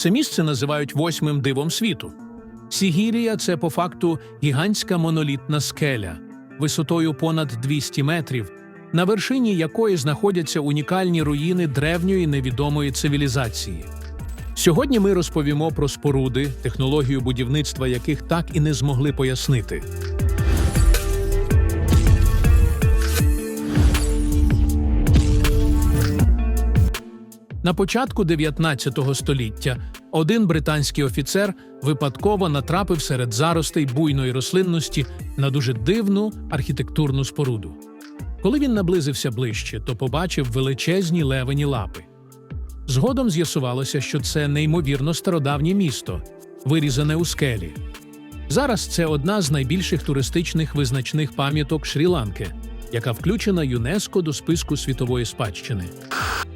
Це місце називають восьмим дивом світу. Сігірія це по факту гігантська монолітна скеля висотою понад 200 метрів, на вершині якої знаходяться унікальні руїни древньої невідомої цивілізації. Сьогодні ми розповімо про споруди, технологію будівництва яких так і не змогли пояснити. На початку 19 століття один британський офіцер випадково натрапив серед заростей буйної рослинності на дуже дивну архітектурну споруду. Коли він наблизився ближче, то побачив величезні левені лапи. Згодом з'ясувалося, що це неймовірно стародавнє місто, вирізане у скелі. Зараз це одна з найбільших туристичних визначних пам'яток Шрі-Ланки, яка включена ЮНЕСКО до списку світової спадщини.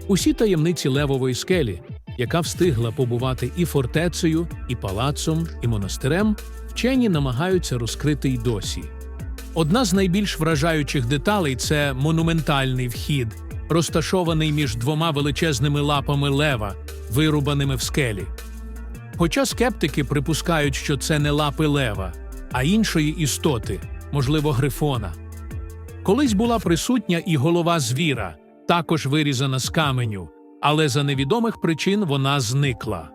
Усі таємниці левової скелі, яка встигла побувати і фортецею, і палацом, і монастирем, вчені намагаються розкрити й досі. Одна з найбільш вражаючих деталей це монументальний вхід, розташований між двома величезними лапами лева, вирубаними в скелі. Хоча скептики припускають, що це не лапи лева, а іншої істоти, можливо, грифона. Колись була присутня і голова звіра, також вирізана з каменю, але за невідомих причин вона зникла.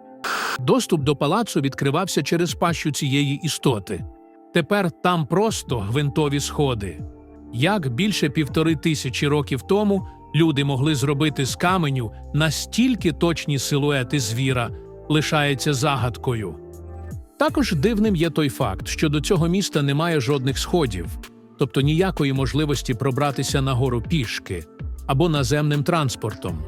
Доступ до палацу відкривався через пащу цієї істоти. Тепер там просто гвинтові сходи. Як більше півтори тисячі років тому люди могли зробити з каменю настільки точні силуети звіра, лишається загадкою. Також дивним є той факт, що до цього міста немає жодних сходів, тобто ніякої можливості пробратися нагору пішки або наземним транспортом.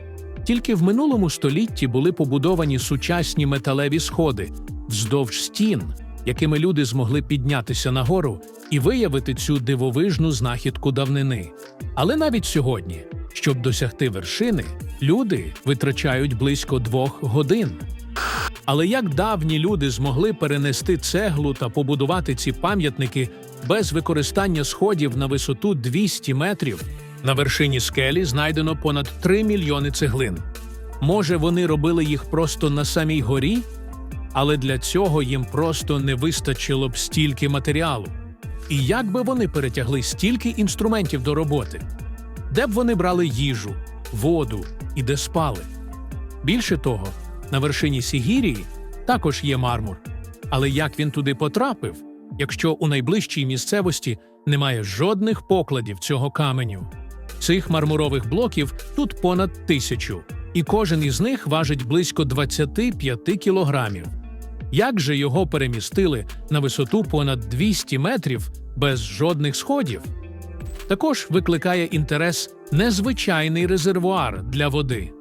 Тільки в минулому столітті були побудовані сучасні металеві сходи вздовж стін, якими люди змогли піднятися нагору і виявити цю дивовижну знахідку давнини. Але навіть сьогодні, щоб досягти вершини, люди витрачають близько двох годин. Але як давні люди змогли перенести цеглу та побудувати ці пам'ятники без використання сходів на висоту 200 метрів? На вершині скелі знайдено понад 3 мільйони цеглин. Може, вони робили їх просто на самій горі? Але для цього їм просто не вистачило б стільки матеріалу. І як би вони перетягли стільки інструментів до роботи? Де б вони брали їжу, воду і де спали? Більше того, на вершині Сігірії також є мармур. Але як він туди потрапив, якщо у найближчій місцевості немає жодних покладів цього каменю? Цих мармурових блоків тут понад тисячу, і кожен із них важить близько 25 кілограмів. Як же його перемістили на висоту понад 200 метрів без жодних сходів? Також викликає інтерес незвичайний резервуар для води.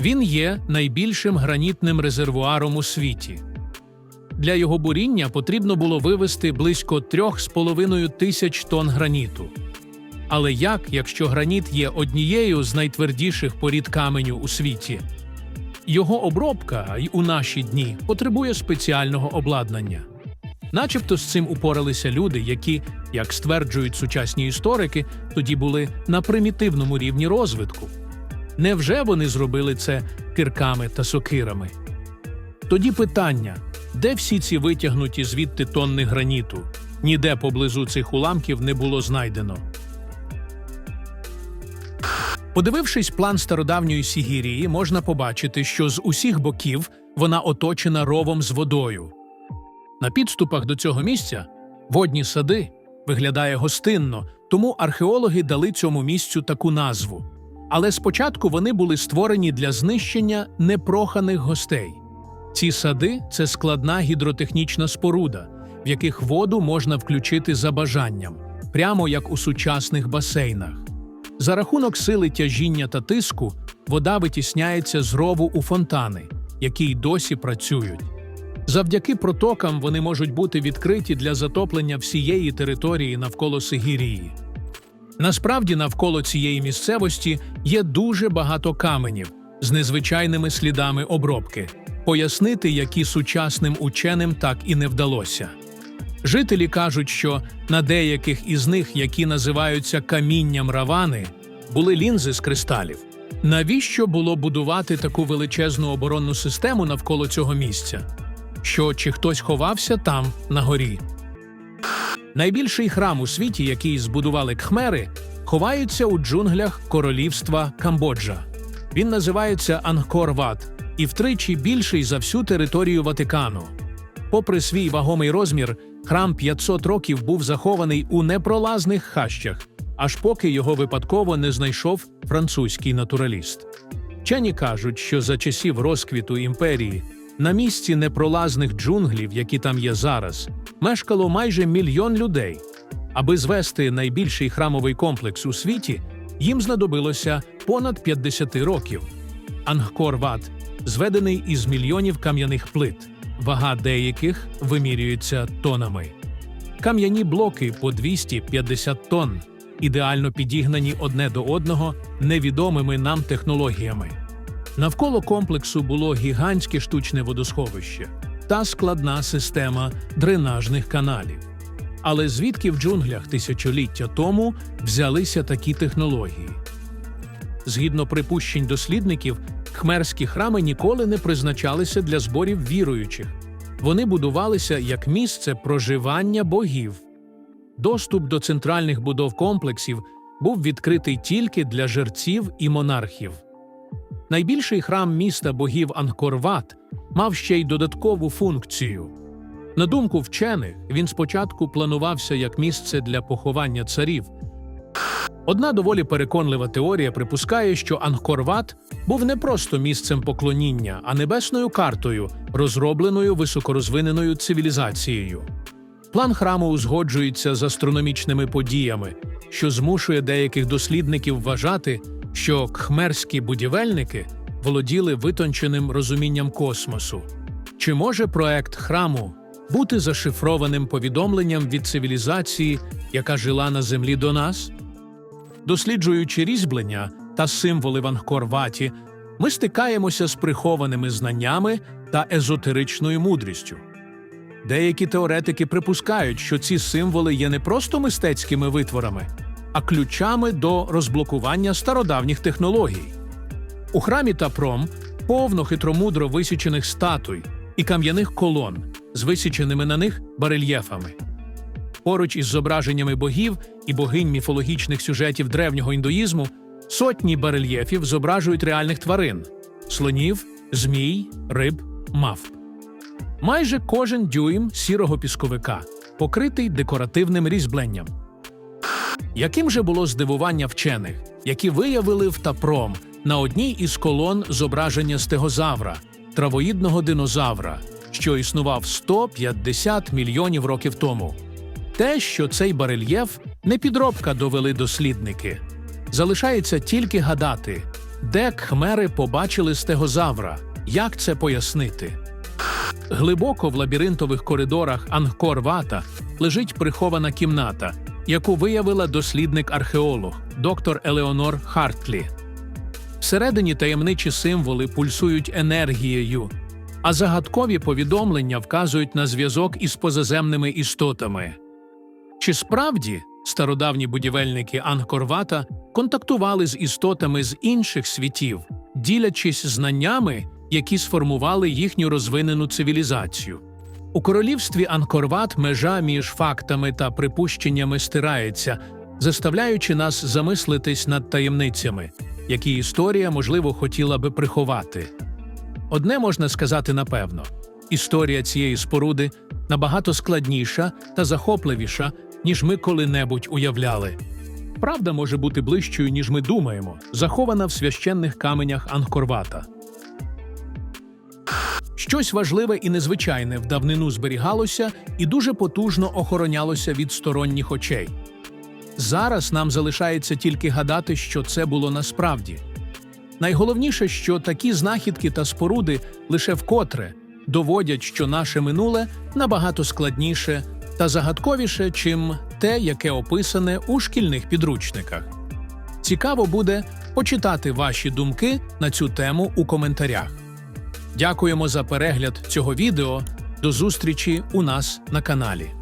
Він є найбільшим гранітним резервуаром у світі. Для його буріння потрібно було вивезти близько 3,5 тисяч тонн граніту. Але як, якщо граніт є однією з найтвердіших порід каменю у світі? Його обробка й у наші дні потребує спеціального обладнання. Начебто з цим упоралися люди, які, як стверджують сучасні історики, тоді були на примітивному рівні розвитку. Невже вони зробили це кирками та сокирами? Тоді питання: де всі ці витягнуті звідти тонни граніту? Ніде поблизу цих уламків не було знайдено. Подивившись план стародавньої Сігірії, можна побачити, що з усіх боків вона оточена ровом з водою. На підступах до цього місця водні сади виглядає гостинно, тому археологи дали цьому місцю таку назву. Але спочатку вони були створені для знищення непроханих гостей. Ці сади це складна гідротехнічна споруда, в яких воду можна включити за бажанням, прямо як у сучасних басейнах. За рахунок сили тяжіння та тиску вода витісняється з рову у фонтани, які й досі працюють. Завдяки протокам вони можуть бути відкриті для затоплення всієї території навколо Сигірії. Насправді, навколо цієї місцевості є дуже багато каменів з незвичайними слідами обробки, пояснити, які сучасним ученим так і не вдалося. Жителі кажуть, що на деяких із них, які називаються камінням равани, були лінзи з кристалів, Навіщо було будувати таку величезну оборонну систему навколо цього місця? Що чи хтось ховався там, на горі? Найбільший храм у світі, який збудували кхмери, ховається у джунглях королівства Камбоджа. Він називається Ангкор-Ват і втричі більший за всю територію Ватикану. Попри свій вагомий розмір, храм 500 років був захований у непролазних хащах, аж поки його випадково не знайшов французький натураліст. Вчені кажуть, що за часів розквіту імперії на місці непролазних джунглів, які там є зараз, мешкало майже мільйон людей. Аби звести найбільший храмовий комплекс у світі, їм знадобилося понад 50 років. Ангкор-Ват зведений із мільйонів кам'яних плит, вага деяких вимірюється тонами. Кам'яні блоки по 250 тонн, ідеально підігнані одне до одного невідомими нам технологіями. Навколо комплексу було гігантське штучне водосховище та складна система дренажних каналів. Але звідки в джунглях тисячоліття тому взялися такі технології? Згідно припущень дослідників, хмерські храми ніколи не призначалися для зборів віруючих. Вони будувалися як місце проживання богів. Доступ до центральних будов комплексів був відкритий тільки для жерців і монархів. Найбільший храм міста богів Ангкор-Ват мав ще й додаткову функцію. На думку вчених, він спочатку планувався як місце для поховання царів. Одна доволі переконлива теорія припускає, що Ангкор-Ват був не просто місцем поклоніння, а небесною картою, розробленою високорозвиненою цивілізацією. План храму узгоджується з астрономічними подіями, що змушує деяких дослідників вважати, що кхмерські будівельники володіли витонченим розумінням космосу. Чи може проект храму бути зашифрованим повідомленням від цивілізації, яка жила на землі до нас? Досліджуючи різьблення та символи в Ангкор-Ваті, ми стикаємося з прихованими знаннями та езотеричною мудрістю. Деякі теоретики припускають, що ці символи є не просто мистецькими витворами, а ключами до розблокування стародавніх технологій. У храмі Тапром повно хитромудро висічених статуй і кам'яних колон з висіченими на них барельєфами. Поруч із зображеннями богів і богинь міфологічних сюжетів древнього індуїзму сотні барельєфів зображують реальних тварин слонів, змій, риб, мавп. Майже кожен дюйм сірого пісковика покритий декоративним різьбленням. Яким же було здивування вчених, які виявили в Тапром на одній із колон зображення стегозавра, травоїдного динозавра, що існував 150 мільйонів років тому? Те, що цей барельєф не підробка довели дослідники. Залишається тільки гадати, де кхмери побачили стегозавра, як це пояснити. Глибоко в лабіринтових коридорах Ангкор-Вата лежить прихована кімната, яку виявила дослідник-археолог доктор Елеонор Хартлі. Всередині таємничі символи пульсують енергією, а загадкові повідомлення вказують на зв'язок із позаземними істотами. Чи справді стародавні будівельники Ангкор-Вата контактували з істотами з інших світів, ділячись знаннями, які сформували їхню розвинену цивілізацію? У королівстві Ангкор-Ват межа між фактами та припущеннями стирається, заставляючи нас замислитись над таємницями, які історія, можливо, хотіла би приховати. Одне можна сказати напевно: історія цієї споруди набагато складніша та захопливіша, ніж ми коли-небудь уявляли. Правда може бути ближчою, ніж ми думаємо, захована в священних каменях Ангкорвата. Щось важливе і незвичайне в давнину зберігалося і дуже потужно охоронялося від сторонніх очей. Зараз нам залишається тільки гадати, що це було насправді. Найголовніше, що такі знахідки та споруди лише вкотре доводять, що наше минуле набагато складніше та загадковіше, чим те, яке описане у шкільних підручниках. Цікаво буде почитати ваші думки на цю тему у коментарях. Дякуємо за перегляд цього відео. До зустрічі у нас на каналі.